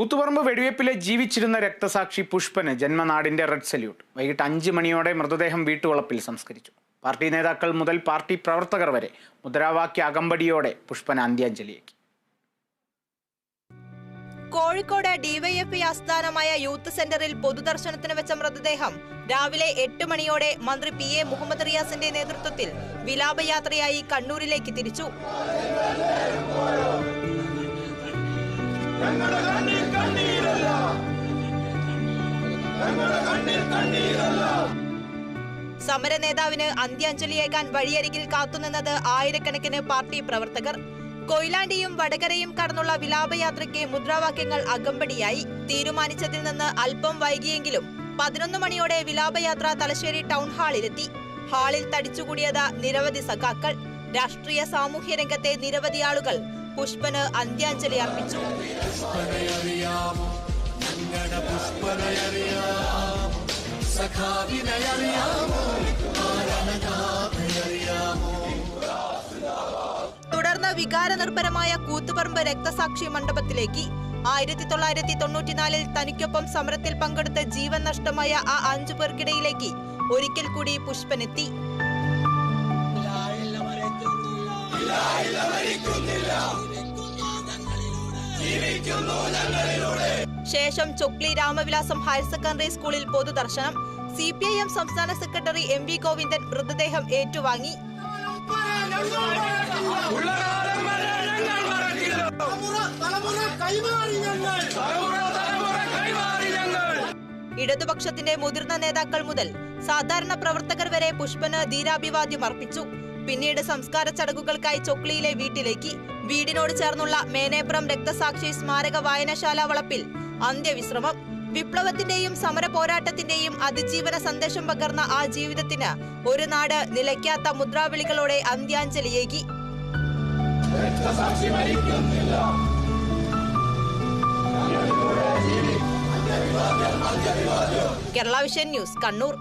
കൂത്തുപറമ്പ് വെടിവയ്പ്പിലെ ജീവിച്ചിരുന്ന രക്തസാക്ഷി പുഷ്പന് ജന്മനാടിന്റെ red salute. വൈകിട്ട് അഞ്ച് മണിയോടെ മൃതദേഹം വീട്ടുവളപ്പിൽ സംസ്കരിച്ചു. പാർട്ടി നേതാക്കൾ മുതൽ പാർട്ടി പ്രവർത്തകർ വരെ മുദ്രാവാക്യ അകമ്പടിയോടെ പുഷ്പന് അന്ത്യാഞ്ജലിയേക്കി. കോഴിക്കോട് ഡിവൈഎഫ്ഐ ആസ്ഥാനമായ യൂത്ത് സെന്ററിൽ പൊതുദർശനത്തിന് വെച്ച മൃതദേഹം രാവിലെ എട്ട് മണിയോടെ മന്ത്രി പി എ മുഹമ്മദ് റിയാസിന്റെ നേതൃത്വത്തിൽ വിലാപയാത്രയായി കണ്ണൂരിലേക്ക് തിരിച്ചു. സമര നേതാവിന് അന്ത്യാഞ്ജലിയേകാൻ വഴിയരികിൽ കാത്തുനിന്നത് ആയിരക്കണക്കിന് പാർട്ടി പ്രവർത്തകർ. കൊയിലാണ്ടിയും വടകരയും കടന്നുള്ള വിലാപയാത്രയ്ക്ക് മുദ്രാവാക്യങ്ങൾ അകമ്പടിയായി. തീരുമാനിച്ചതിൽ നിന്ന് അല്പം വൈകിയെങ്കിലും പതിനൊന്ന് മണിയോടെ വിലാപയാത്ര തലശ്ശേരി ടൗൺ ഹാളിലെത്തി. ഹാളിൽ തടിച്ചുകൂടിയത് നിരവധി സഖാക്കൾ. രാഷ്ട്രീയ സാമൂഹ്യ രംഗത്തെ നിരവധി ആളുകൾ പുഷ്പന് അന്ത്യാഞ്ജലി അർപ്പിച്ചു. തുടർന്ന് വികാരനിർഭരമായ കൂത്തുപറമ്പ് രക്തസാക്ഷി മണ്ഡപത്തിലേക്ക് ആയിരത്തി തൊള്ളായിരത്തി തൊണ്ണൂറ്റിനാലിൽ തനിക്കൊപ്പം സമരത്തിൽ പങ്കെടുത്ത ജീവൻ നഷ്ടമായ ആ അഞ്ചു പേർക്കിടയിലേക്ക് ഒരിക്കൽ കൂടി പുഷ്പനെത്തി. ശേഷം ചൊക്ലി രാമവിലാസം ഹയർ സെക്കൻഡറി സ്കൂളിൽ പൊതുദർശനം. സി പി ഐ എം സംസ്ഥാന സെക്രട്ടറി എം വി ഗോവിന്ദൻ മൃതദേഹം ഏറ്റുവാങ്ങി. ഇടതുപക്ഷത്തിന്റെ മുതിർന്ന നേതാക്കൾ മുതൽ സാധാരണ പ്രവർത്തകർ വരെ പുഷ്പന് ധീരാഭിവാദ്യം അർപ്പിച്ചു. പിന്നീട് സംസ്കാര ചടങ്ങുകൾക്കായി ചൊക്ലിയിലെ വീട്ടിലേക്ക്. വീടിനോട് ചേർന്നുള്ള മേനേപ്രം രക്തസാക്ഷി സ്മാരക വായനശാല വളപ്പിൽ അന്ത്യവിശ്രമം. വിപ്ലവത്തിന്റെയും സമര പോരാട്ടത്തിന്റെയും അതിജീവന സന്ദേശം പകർന്ന ആ ജീവിതത്തിന് ഒരു നാട് നിലയ്ക്കാത്ത മുദ്രാവിളികളോടെ അന്ത്യാഞ്ജലിയേകി കേരള വിഷൻ ന്യൂസ് കണ്ണൂർ.